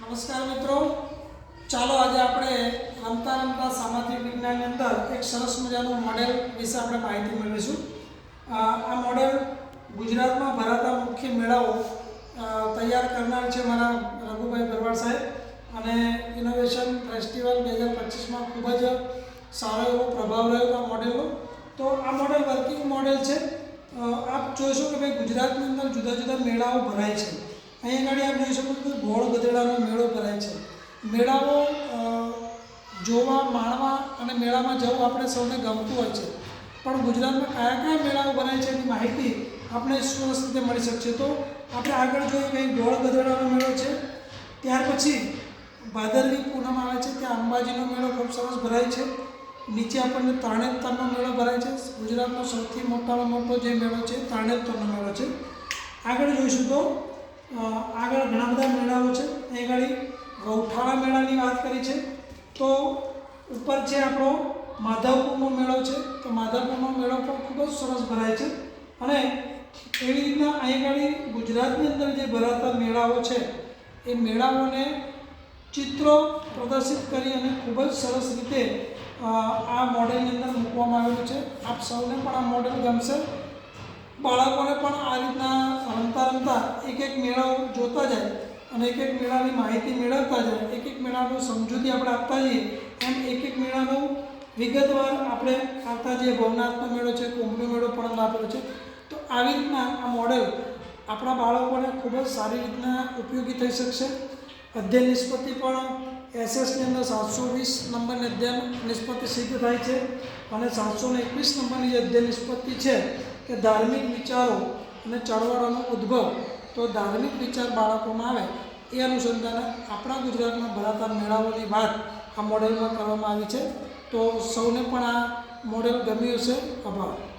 નમસ્કાર મિત્રો. ચાલો આજે આપણે રમતા રમતા સામાજિક વિજ્ઞાનની અંદર એક સરસ મજાનું મોડેલ વિશે આપણે માહિતી મેળવીશું. આ મોડેલ ગુજરાતમાં ભરાતા મુખ્ય મેળાઓ તૈયાર કરનાર છે મારા રઘુભાઈ ભરવાડ સાહેબ. અને ઇનોવેશન ફેસ્ટિવલ બે હજાર પચીસમાં ખૂબ જ સારો એવો પ્રભાવ રહ્યો આ મોડેલનો તો આ મોડેલ વર્કિંગ મોડેલ છે. આપ જોશો કે ભાઈ ગુજરાતની અંદર જુદા જુદા મેળાઓ ભરાય છે. અહીં આગળ આપ જોઈ શકો કે ગોળ ગધેડાનો મેળો ભરાય છે. મેળાઓ જોવા, માણવા અને મેળામાં જવું આપણે સૌને ગમતું હોય છે. પણ ગુજરાતમાં કયા કયા મેળાઓ ભરાય છે એની માહિતી આપણે સ્વસ્થ રીતે મળી શકશે. તો આપણે આગળ જોઈએ કે ગોળ ગધેડાનો મેળો છે. ત્યાર પછી ભાદરવી પૂનમ આવે છે. ત્યાં અંબાજીનો મેળો ખૂબ સરસ ભરાય છે. નીચે આપણને તારણેતરનો મેળો ભરાય છે. ગુજરાતનો સૌથી મોટામાં મોટો જે મેળો છે તારણેતરનો મેળો છે. આગળ જોઈશું તો આગળ ઘણા બધા મેળાઓ છે. અહીં આગળ ગૌઠાળા મેળાની વાત કરી છે. તો ઉપર છે આપણો માધવપુરનો મેળો છે, તો માધવપુરનો મેળો પણ ખૂબ જ સરસ ભરાય છે. અને એવી રીતના અહીં આગળ ગુજરાતની અંદર જે ભરાતા મેળાઓ છે, એ મેળાઓને ચિત્રો પ્રદર્શિત કરી અને ખૂબ જ સરસ રીતે આ મોડેલની અંદર મૂકવામાં આવેલું છે. આપ સૌને પણ આ મોડેલ ગમશે. બાળકોને પણ આ રીતના રમતા રમતા એક એક મેળાઓ જોતા જાય અને એક એક મેળાની માહિતી મેળવતા જાય, એક એક મેળાનું સમજૂતી આપણે આપતા જઈએ, એમ એક એક મેળાનું વિગતવાર આપણે આવતા જઈએ. ભવનાથનો મેળો છે, કુંભનો મેળો પણ આપેલો છે. તો આવી રીતના આ મોડેલ આપણા બાળકોને ખૂબ જ સારી રીતના ઉપયોગી થઈ શકશે. અધ્યયન નિષ્પત્તિ પણ એસએસની અંદર સાતસો વીસ નંબરની અધ્યયન નિષ્પત્તિ સિદ્ધ થાય છે અને સાતસો એકવીસ નંબરની જે અધ્યયન નિષ્પત્તિ છે કે ધાર્મિક વિચારો અને ચળવળોનો ઉદ્ભવ, તો ધાર્મિક વિચાર બાળકોમાં આવે. એ અનુસંધાને આપણા ગુજરાતમાં ભરાતા મેળાઓની વાત આ મોડેલમાં કરવામાં આવી છે. તો સૌને પણ આ મોડેલ ગમ્યું હશે. આભાર.